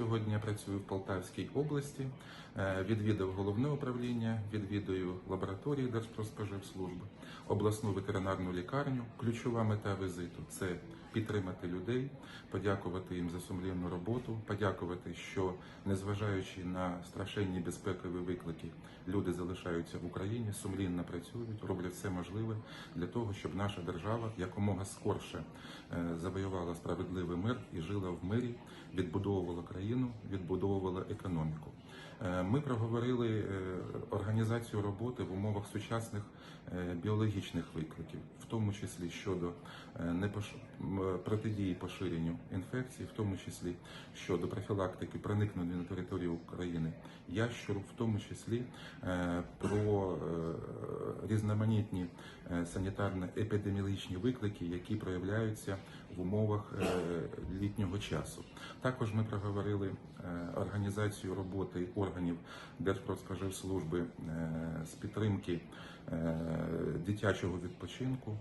Сьогодні я працюю в Полтавській області, Е, відвідав головне управління, відвідую лабораторії Держпродспоживслужби, обласну ветеринарну лікарню. Ключова мета візиту це підтримати людей, подякувати їм за сумлінну роботу, подякувати, що незважаючи на страшенні безпекові виклики, люди залишаються в Україні, сумлінно працюють, роблять все можливе для того, щоб наша держава якомога скорше е, завоювала справедливий мир і жила в мирі, відбудовувала країну, відбудовувала економіку. Е, Ми проговорили е, організацію роботи в умовах сучасних е, біологічних викликів, в тому числі щодо протидії поширенню інфекцій, в тому числі щодо профілактики проникнення на територію України ящуру, в тому числі про різноманітні е, санітарно-епідеміологічні виклики, які проявляються в умовах е, літнього часу. Також ми проговорили е, організацію роботи органів Держпродспоживслужби з підтримки дитячого відпочинку.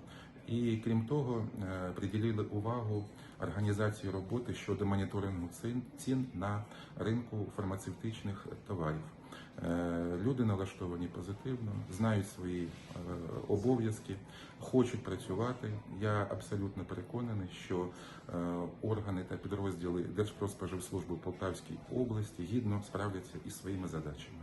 І крім того, е, приділили увагу організації роботи щодо моніторингу цін, на ринку фармацевтичних товарів. Е, Люди налаштовані позитивно, знають свої е, обов'язки, хочуть працювати. Я абсолютно переконаний, що органи та підрозділи Держпродспоживслужби Полтавській області гідно справляться із своїми задачами.